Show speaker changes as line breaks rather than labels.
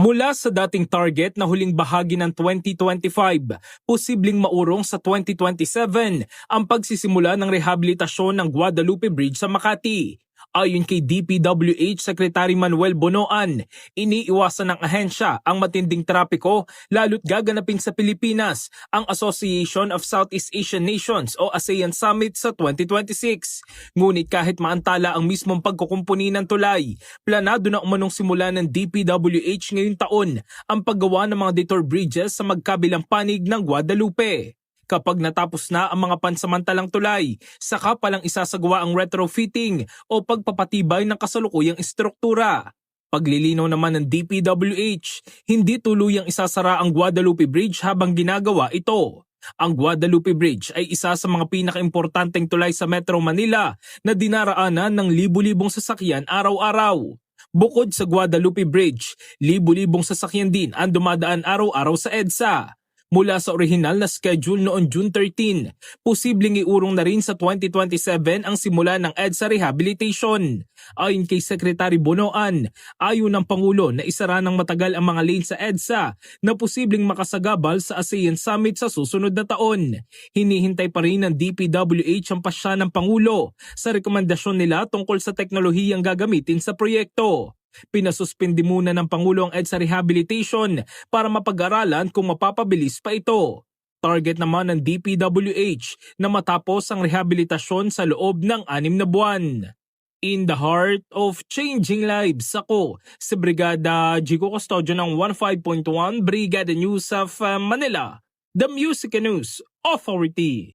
Mula sa dating target na huling bahagi ng 2025, posibleng maurong sa 2027 ang pagsisimula ng rehabilitasyon ng Guadalupe Bridge sa Makati. Ayon kay DPWH Secretary Manuel Bonoan, iniiwasan ng ahensya ang matinding trapiko lalo't gaganapin sa Pilipinas ang Association of Southeast Asian Nations o ASEAN Summit sa 2026. Ngunit kahit maantala ang mismong pagkukumpuni ng tulay, planado na umanong simula ng DPWH ngayong taon ang paggawa ng mga detour bridges sa magkabilang panig ng Guadalupe. Kapag natapos na ang mga pansamantalang tulay, saka palang isasagawa ang retrofitting o pagpapatibay ng kasalukuyang istruktura. Paglilinaw naman ng DPWH, hindi tuluyang isasara ang Guadalupe Bridge habang ginagawa ito. Ang Guadalupe Bridge ay isa sa mga pinakaimportanteng tulay sa Metro Manila na dinaraanan ng libu-libong sasakyan araw-araw. Bukod sa Guadalupe Bridge, libu-libong sasakyan din ang dumadaan araw-araw sa EDSA. Mula sa orihinal na schedule noong June 13, posibleng iurong na rin sa 2027 ang simula ng EDSA rehabilitation. Ayon kay Secretary Bonoan, ayaw ng Pangulo na isara ng matagal ang mga lane sa EDSA na posibleng makasagabal sa ASEAN Summit sa susunod na taon. Hinihintay pa rin ng DPWH ang pasya ng Pangulo sa rekomendasyon nila tungkol sa teknolohiyang gagamitin sa proyekto. Pinasuspindi muna ng Pangulo ang EDSA rehabilitation para mapag-aralan kung mapapabilis pa ito. Target naman ng DPWH na matapos ang rehabilitasyon sa loob ng anim na buwan. In the heart of changing lives, ako si Brigada Jigo Custodio ng 15.1 Brigada News of uh, Manila, the Music News Authority.